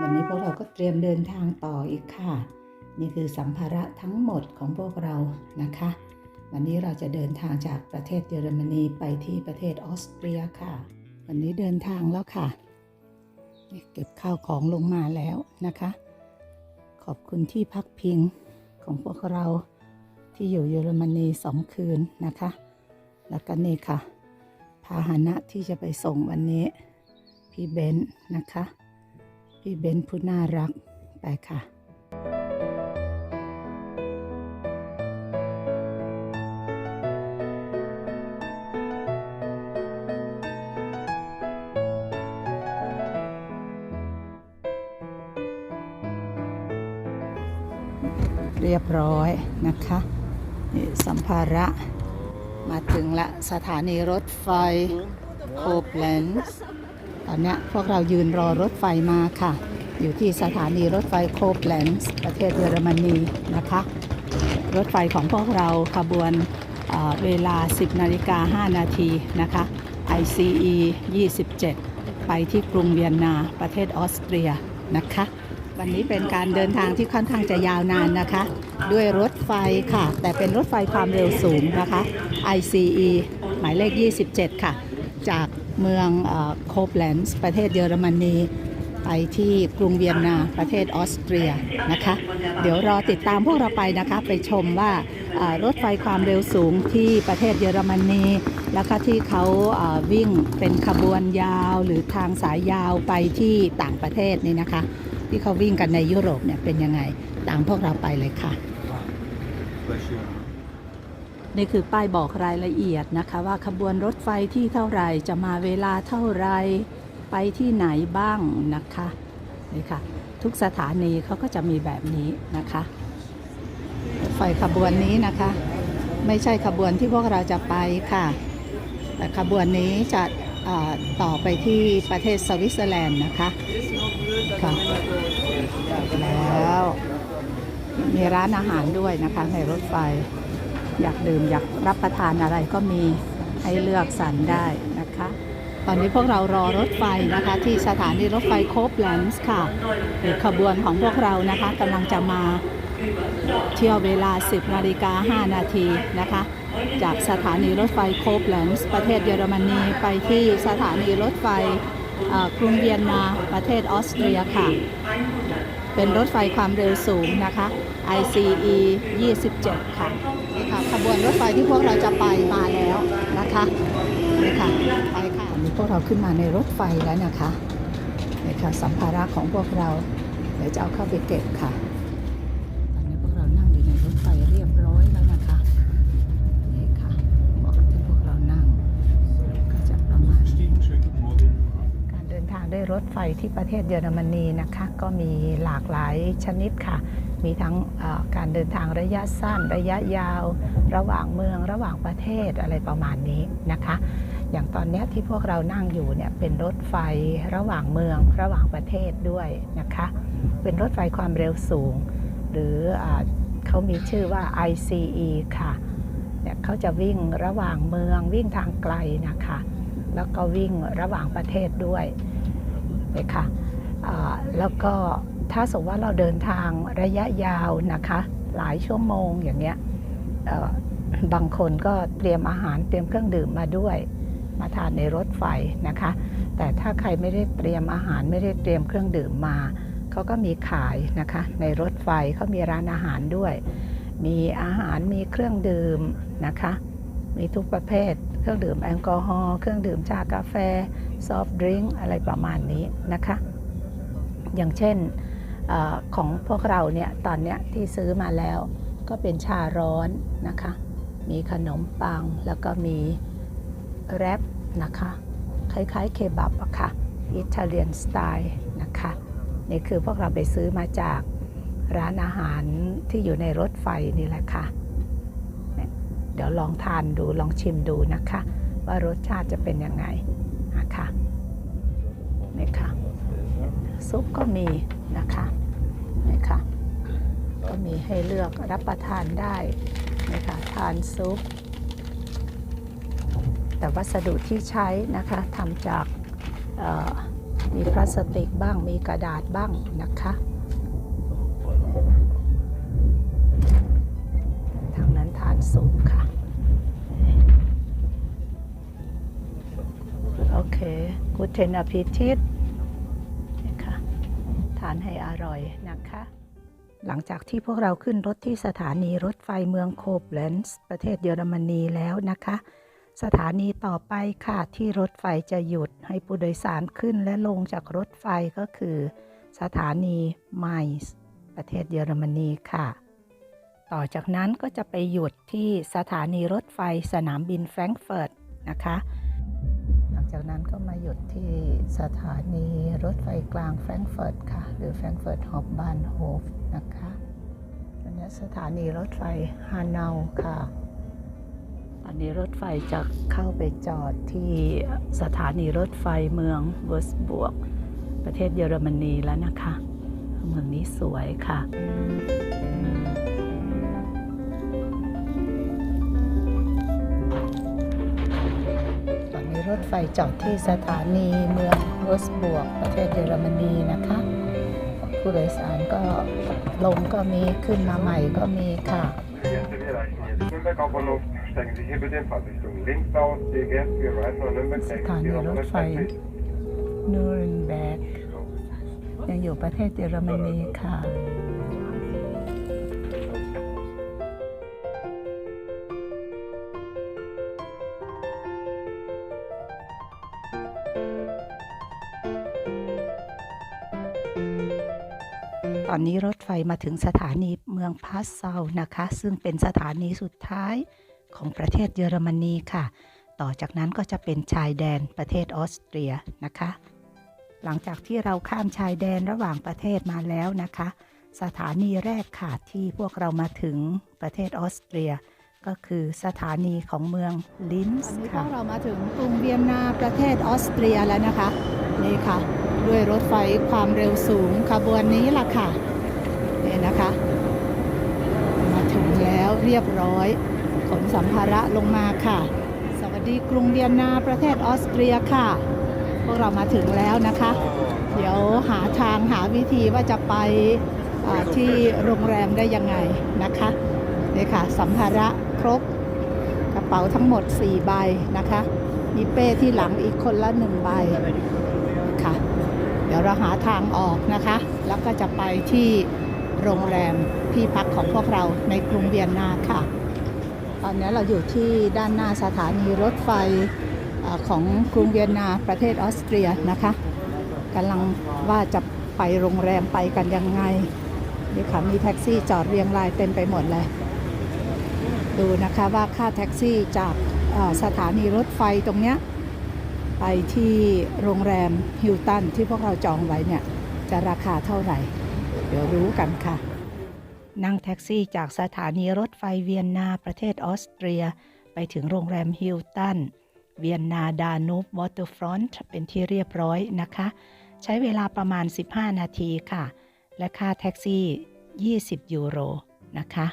วันนี้พวกเราก็เตรียมเดินทางต่ออีกค่ะ นี่คือสัมภาระทั้งหมดของพวกเรานะคะ วันนี้เราจะเดินทางจากประเทศเยอรมนีไปที่ประเทศออสเตรียค่ะ วันนี้เดินทางแล้วค่ะเก็บข้าวของลงมาแล้วนะคะ ขอบคุณที่พักพิงของพวกเราที่อยู่เยอรมนีสองคืนนะคะ แล้วก็นี่ค่ะ พาหนะที่จะไปส่งวันนี้ พี่เบนซ์นะคะ พี่เบนผู้น่ารักไปค่ะเรียบร้อยนะคะนี่สัมภาระ มาถึงละสถานีรถไฟโคบแลนด์ ตอนนี้พวกเรายืนรอรถไฟมาค่ะ อยู่ที่สถานีรถไฟโคบแลนด์ประเทศเยอรมนีนะคะ รถไฟของพวกเราขบวนเเวลา 10นาฬิกา5นาทีนะคะ ICE 27 ไปที่กรุงเวียนนาประเทศออสเตรียนะคะ วันนี้เป็นการเดินทางที่ค่อนข้างจะยาวนานนะคะ ด้วยรถไฟค่ะ แต่เป็นรถไฟความเร็วสูงนะคะ ICE หมายเลข 27 ค่ะ จากเมืองโคบแลนด์ประเทศเยอรมนีไปที่กรุงเวียนนาประเทศออสเตรียนะคะ เดี๋ยวรอติดตามพวกเราไปนะคะ ไปชมว่ารถไฟความเร็วสูงที่ประเทศเยอรมนี แล้วก็ที่เขาวิ่งเป็นขบวนยาวหรือทางสายยาวไปที่ต่างประเทศนี่นะคะ ที่เขาวิ่งกันในยุโรปเนี่ยเป็นยังไงตามพวกเราไปเลยค่ะ นี่คือป้ายบอกรายละเอียดนะคะว่าขบวนรถไฟที่เท่าไรจะมาเวลาเท่าไรไปที่ไหนบ้างนะคะนี่ค่ะทุกสถานีเขาก็จะมีแบบนี้นะคะรถไฟขบวนนี้นะคะ ไม่ใช่ขบวนที่พวกเราจะไปค่ะ แต่ขบวนนี้จะต่อไปที่ประเทศสวิตเซอร์แลนด์นะคะค่ะแล้วมีร้านอาหารด้วยนะคะในรถไฟ อยากดื่มอยากรับประทานอะไรก็มีให้เลือกสรรได้นะคะ ตอนนี้พวกเรารอรถไฟนะคะที่สถานีรถไฟโคบแลนด์ค่ะขบวนของพวกเรานะคะกำลังจะมาเที่ยวเวลา 10นาฬิกา5นาทีนะคะ จากสถานีรถไฟโคบแลนด์ประเทศเยอรมนีไปที่สถานีรถไฟกรุงเวียนนาประเทศออสเตรียค่ะ เป็นรถไฟความเร็วสูงนะคะ ICE 27 ค่ะนี่ค่ะ บวนรถไฟที่พวกเราจะไปมาแล้วนะคะนี่ค่ะไปค่ะวันนี้พวกเราขึ้นมาในรถไฟแล้วนะคะนี่ค่ะสัมภาระของพวกเราเดี๋ยวจะเอาเข้าไปเก็บค่ะตอนนี้พวกเรานั่งอยู่ในรถไฟเรียบร้อยแล้วนะคะนี่ค่ะบอกที่พวกเรานั่งก็จะประมาณการเดินทางด้วยรถไฟที่ประเทศเยอรมนีนะคะ ก็มีหลากหลายชนิดค่ะมีทั้งการเดินทางระยะสั้น ระยะยาว ระหว่างเมืองระหว่างประเทศอะไรประมาณนี้นะคะ อย่างตอนนี้ที่พวกเรานั่งอยู่เนี่ยเป็นรถไฟระหว่างเมืองระหว่างประเทศด้วยนะคะ เป็นรถไฟความเร็วสูง หรืออเขามีชื่อว่า ICE ค่ะเนี่ยเขาจะวิ่งระหว่างเมืองวิ่งทางไกลนะคะ แล้วก็วิ่งระหว่างประเทศด้วยเลยค่ะแล้วก็ ถ้าสมมติว่าเราเดินทางระยะยาวนะคะ หลายชั่วโมงอย่างเงี้ยบางคนก็เตรียมอาหารเตรียมเครื่องดื่มมาด้วย มาทานในรถไฟนะคะ แต่ถ้าใครไม่ได้เตรียมอาหารไม่ได้เตรียมเครื่องดื่มมาเขาก็มีขายนะคะ ในรถไฟเขามีร้านอาหารด้วย มีอาหารมีเครื่องดื่มนะคะ มีทุกประเภท เครื่องดื่มแอลกอฮอล์เครื่องดื่มชากาแฟซอฟต์ดริงก์อะไรประมาณนี้นะคะ อย่างเช่น ของพวกเราเนี่ยตอนเนี้ยที่ซื้อมาแล้วก็เป็นชาร้อนนะคะ มีขนมปังแล้วก็มีแรปนะคะ คล้ายๆเคบับอะค่ะ อิตาเลียนสไตล์นะคะ นี่คือพวกเราไปซื้อมาจากร้านอาหารที่อยู่ในรถไฟนี่แหละค่ะ เดี๋ยวลองทานดูลองชิมดูนะคะ ว่ารสชาติจะเป็นยังไงนะคะนี่ค่ะ ซุปก็มี นะคะนี่ค่ะก็มีให้เลือกรับประทานได้นะคะทานซุป แต่วัสดุที่ใช้นะคะทำจากมีพลาสติกบ้างมีกระดาษบ้างนะคะทางนั้นฐานสูงค่ะ โอเคกูเทนอพิทิตานให้อร่อยนะคะ หลังจากที่พวกเราขึ้นรถที่สถานีรถไฟเมืองโคบเลนส์ประเทศเยอรมนีแล้วนะคะ สถานีต่อไปค่ะที่รถไฟจะหยุดให้ผู้โดยสารขึ้นและลงจากรถไฟก็คือ สถานีไมส์ประเทศเยอรมนีค่ะต่อจากนั้นก็จะไปหยุดที่สถานีรถไฟสนามบินแฟรงก์เฟิร์ตนะคะ จากนั้นก็มาหยุดที่สถานีรถไฟกลางแฟรงก์เฟิร์ตค่ะ หรือแฟรงก์เฟิร์ตฮอบบานโฮฟนะคะอันนี้สถานีรถไฟฮาเนาค่ะตอนนี้รถไฟจะเข้าไปจอดที่สถานีรถไฟเมืองเวอร์สบวก ประเทศเยอรมนีแล้วนะคะ เมืองนี้สวยค่ะ ไฟจอดที่สถานีเมืองโรสบวกประเทศเยอรมนีนะคะ ผู้โดยสารก็ลงก็มีขึ้นมาใหม่ก็มีค่ะสถานีรถไฟนูรินแบกยังอยู่ประเทศเยอรมนีค่ะ ตอนนี้รถไฟมาถึงสถานีเมืองพาสเซานะคะ ซึ่งเป็นสถานีสุดท้ายของประเทศเยอรมนีค่ะ ต่อจากนั้นก็จะเป็นชายแดนประเทศออสเตรียนะคะ หลังจากที่เราข้ามชายแดนระหว่างประเทศมาแล้วนะคะ สถานีแรกค่ะที่พวกเรามาถึงประเทศออสเตรีย ก็คือสถานีของเมืองลินส์ค่ะตอนนี้พวกเรามาถึงกรุงเวียนนาประเทศออสเตรียแล้วนะคะนี่ค่ะ ด้วยรถไฟความเร็วสูงขบวนนี้ล่ะค่ะนี่นะคะ มาถึงแล้วเรียบร้อยขนสัมภาระลงมาค่ะ สวัสดีกรุงเวียนนาประเทศออสเตรียค่ะ พวกเรามาถึงแล้วนะคะ เดี๋ยวหาทางหาวิธีว่าจะไปที่โรงแรมได้ยังไงนะคะนี่ค่ะ สัมภาระครบกระเป๋าทั้งหมด 4 ใบนะคะ มีเป้ที่หลังอีกคนละ 1 ใบค่ะเดี๋ยวเราหาทางออกนะคะ แล้วก็จะไปที่โรงแรมที่พักของพวกเราในกรุงเวียนนาค่ะ ตอนนี้เราอยู่ที่ด้านหน้าสถานีรถไฟอของกรุงเวียนนาประเทศออสเตรียนะคะกำลังว่าจะไปโรงแรมไปกันยังไงนี่ค่ะมีแท็กซี่จอดเรียงรายเต็มไปหมดเลย ดูนะคะว่าค่าแท็กซี่จากสถานีรถไฟตรงเนี้ย ไปที่โรงแรมฮิลตันที่พวกเราจองไว้เนี่ย จะราคาเท่าไหร่ เดี๋ยวรู้กันค่ะ นั่งแท็กซี่จากสถานีรถไฟเวียนนาประเทศออสเตรีย ไปถึงโรงแรมฮิลตันเวียนนาดานูบวอเตอร์ฟรอนต์เป็นที่เรียบร้อยนะคะ ใช้เวลาประมาณ 15 นาทีค่ะ และค่าแท็กซี่ 20 ยูโรนะคะ